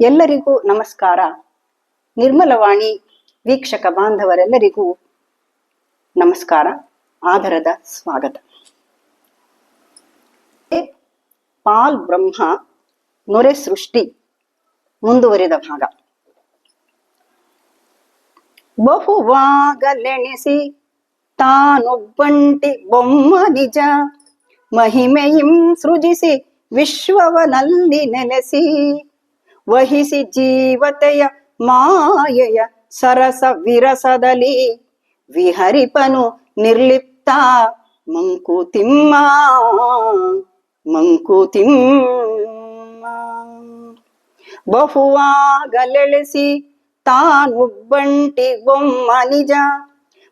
ಎಲ್ಲರಿಗೂ ನಮಸ್ಕಾರ. ನಿರ್ಮಲವಾಣಿ ವೀಕ್ಷಕ ಬಾಂಧವರೆಲ್ಲರಿಗೂ ನಮಸ್ಕಾರ, ಆದರದ ಸ್ವಾಗತ. ಪಾಲ್ ಬ್ರಹ್ಮ, ನೊರೆ ಸೃಷ್ಟಿ, ಮುಂದುವರಿದ ಭಾಗ. ಬಹುವಾಗಲೆಣಿಸಿ ತಾನೊಬ್ಬಂಟಿ ಬೊಮ್ಮ ನಿಜ, ಮಹಿಮೆಯಿಂ ಸೃಜಿಸಿ ವಿಶ್ವವನಲ್ಲಿ ನೆಲೆಸಿ. ವಹಿಸಿ ಜೀವತೆಯ ಮಾಯೆಯ ಸರಸ ವಿರಸದಲ್ಲಿ ವಿಹರಿಪನು ನಿರ್ಲಿಪ್ತ ಮಂಕುತಿಮ್ಮ ಮಂಕುತಿಮ್ಮ ಬಹುವಾಗಲೆಳೆಸಿ ತಾನೊಬ್ಬಂಟಿ ಬೊಮ್ಮ ನಿಜ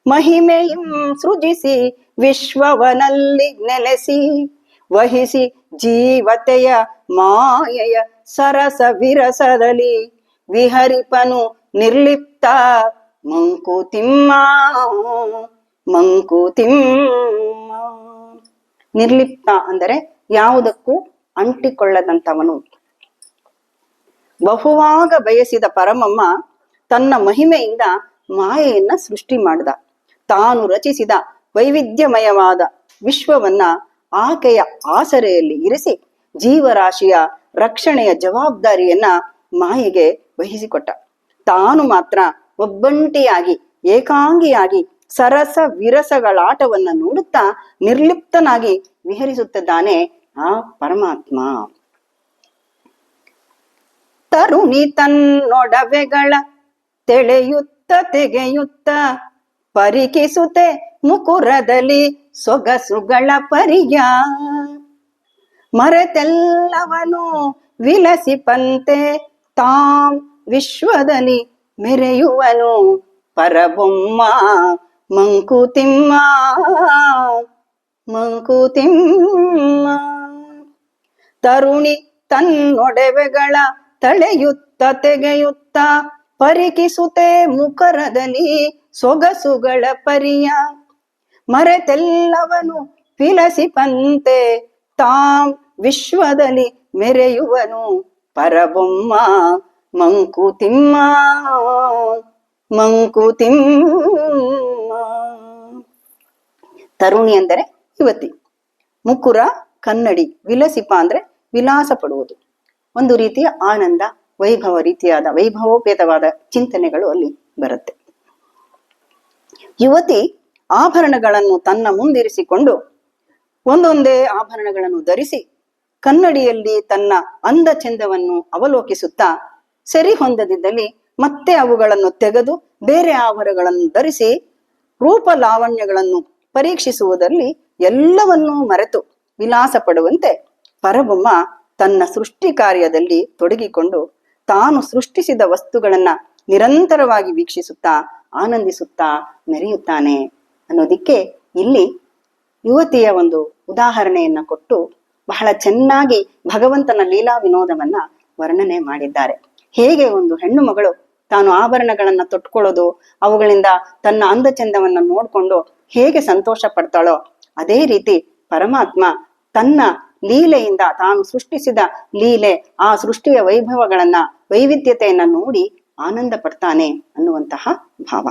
ಮಹಿಮೆಯಂ ಸೃಜಿಸಿ ವಿಶ್ವವನಲ್ಲಿ ನೆಲೆಸಿ ವಹಿಸಿ ಜೀವತೆಯ ಮಾಯೆಯ ಸರಸ ವಿರಸದಲ್ಲಿ ವಿಹರಿಪನು ನಿರ್ಲಿಪ್ತ. ಮಂಕುತಿಮ್ಮ ಮಂಕುತಿಮ್ಮ ನಿರ್ಲಿಪ್ತ ಅಂದರೆ ಯಾವುದಕ್ಕೂ ಅಂಟಿಕೊಳ್ಳದಂತವನು ಬಹುವಾಗ ಬಯಸಿದ ಪರಮಮ್ಮ ತನ್ನ ಮಹಿಮೆಯಿಂದ ಮಾಯೆಯನ್ನ ಸೃಷ್ಟಿ ಮಾಡಿದ. ತಾನು ರಚಿಸಿದ ವೈವಿಧ್ಯಮಯವಾದ ವಿಶ್ವವನ್ನ ಆಕೆಯ ಆಸರೆಯಲ್ಲಿ ಇರಿಸಿ ಜೀವರಾಶಿಯ ರಕ್ಷಣೆಯ ಜವಾಬ್ದಾರಿಯನ್ನ ಮಾಯೆಗೆ ವಹಿಸಿಕೊಟ್ಟ. ತಾನು ಮಾತ್ರ ಒಬ್ಬಂಟಿಯಾಗಿ, ಏಕಾಂಗಿಯಾಗಿ ಸರಸ ವಿರಸಗಳಾಟವನ್ನ ನೋಡುತ್ತಾ ನಿರ್ಲಿಪ್ತನಾಗಿ ವಿಹರಿಸುತ್ತಿದ್ದಾನೆ ಆ ಪರಮಾತ್ಮ. ತರುಣಿ ತನ್ನೊಡವೆಗಳ ತೆಳೆಯುತ್ತ ತೆಗೆಯುತ್ತ ಪರಿಕಿಸುತ್ತೆ ಮುಕುರದಲ್ಲಿ ಸೊಗಸುಗಳ ಪರಿಯ ಮರೆತೆಲ್ಲವನು ವಿಲಸಿಪಂತೆ ತಾಂ ವಿಶ್ವದಲ್ಲಿ ಮೆರೆಯುವನು ಪರಬೊಮ್ಮ ಮಂಕುತಿಮ್ಮ ಮಂಕುತಿಮ್ಮ. ತರುಣಿ ತನ್ನೊಡವೆಗಳ ತಳೆಯುತ್ತ ತೆಗೆಯುತ್ತ ಪರಿಕಿಸುತ್ತೆ ಮುಖರದಲ್ಲಿ ಸೊಗಸುಗಳ ಪರಿಯ. ಮರೆತೆಲ್ಲವನು ವಿಲಸಿಪಂತೆ ತಾಂ ವಿಶ್ವದಲ್ಲಿ ಮೆರೆಯುವನು ಪರಬೊಮ್ಮ. ಮಂಕುತಿಮ್ಮ ಮಂಕುತಿಮ್ಮ ತರುಣಿ ಅಂದರೆ ಯುವತಿ. ಮುಕುರ, ಕನ್ನಡಿ, ವಿಲಸಿಪ ಅಂದ್ರೆ ವಿಲಾಸ ಪಡುವುದು ಒಂದು ರೀತಿಯ ಆನಂದ, ವೈಭವ, ರೀತಿಯಾದ ವೈಭವೋಪೇತವಾದ ಚಿಂತನೆಗಳು ಅಲ್ಲಿ ಬರುತ್ತೆ. ಯುವತಿ ಆಭರಣಗಳನ್ನು ತನ್ನ ಮುಂದಿರಿಸಿಕೊಂಡು ಒಂದೊಂದೇ ಆಭರಣಗಳನ್ನು ಧರಿಸಿ ಕನ್ನಡಿಯಲ್ಲಿ ತನ್ನ ಅಂದ ಚೆಂದವನ್ನು ಅವಲೋಕಿಸುತ್ತಾ ಸರಿ ಹೊಂದದಿದ್ದಲ್ಲಿ ಮತ್ತೆ ಅವುಗಳನ್ನು ತೆಗೆದು ಬೇರೆ ಆಭರಣಗಳನ್ನು ಧರಿಸಿ ರೂಪ ಲಾವಣ್ಯಗಳನ್ನು ಪರೀಕ್ಷಿಸುವುದರಲ್ಲಿ ಎಲ್ಲವನ್ನೂ ಮರೆತು ವಿಲಾಸ ಪಡುವಂತೆ ಪರಬೊಮ್ಮ ತನ್ನ ಸೃಷ್ಟಿ ಕಾರ್ಯದಲ್ಲಿ ತೊಡಗಿಕೊಂಡು ತಾನು ಸೃಷ್ಟಿಸಿದ ವಸ್ತುಗಳನ್ನ ನಿರಂತರವಾಗಿ ವೀಕ್ಷಿಸುತ್ತಾ ಆನಂದಿಸುತ್ತಾ ಮೆರೆಯುತ್ತಾನೆ ಅನ್ನೋದಿಕ್ಕೆ ಇಲ್ಲಿ ಯುವತಿಯ ಒಂದು ಉದಾಹರಣೆಯನ್ನ ಕೊಟ್ಟು ಬಹಳ ಚೆನ್ನಾಗಿ ಭಗವಂತನ ಲೀಲಾ ವಿನೋದವನ್ನ ವರ್ಣನೆ ಮಾಡಿದ್ದಾರೆ. ಹೇಗೆ ಒಂದು ಹೆಣ್ಣು ಮಗಳು ತಾನು ಆಭರಣಗಳನ್ನ ತೊಟ್ಕೊಳ್ಳೋದು, ಅವುಗಳಿಂದ ತನ್ನ ಅಂದ ಚಂದವನ್ನ ನೋಡ್ಕೊಂಡು ಹೇಗೆ ಸಂತೋಷ ಪಡ್ತಾಳೋ, ಅದೇ ರೀತಿ ಪರಮಾತ್ಮ ತನ್ನ ಲೀಲೆಯಿಂದ ತಾನು ಸೃಷ್ಟಿಸಿದ ಲೀಲೆ, ಆ ಸೃಷ್ಟಿಯ ವೈಭವಗಳನ್ನ, ವೈವಿಧ್ಯತೆಯನ್ನ ನೋಡಿ ಆನಂದ ಪಡ್ತಾನೆ ಅನ್ನುವಂತಹ ಭಾವ.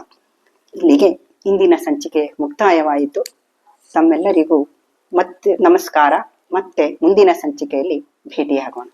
ಇಲ್ಲಿಗೆ ಇಂದಿನ ಸಂಚಿಕೆ ಮುಕ್ತಾಯವಾಯಿತು. ತಮ್ಮೆಲ್ಲರಿಗೂ ಮತ್ತೆ ನಮಸ್ಕಾರ. ಮತ್ತೆ ಮುಂದಿನ ಸಂಚಿಕೆಯಲ್ಲಿ ಭೇಟಿಯಾಗೋಣ.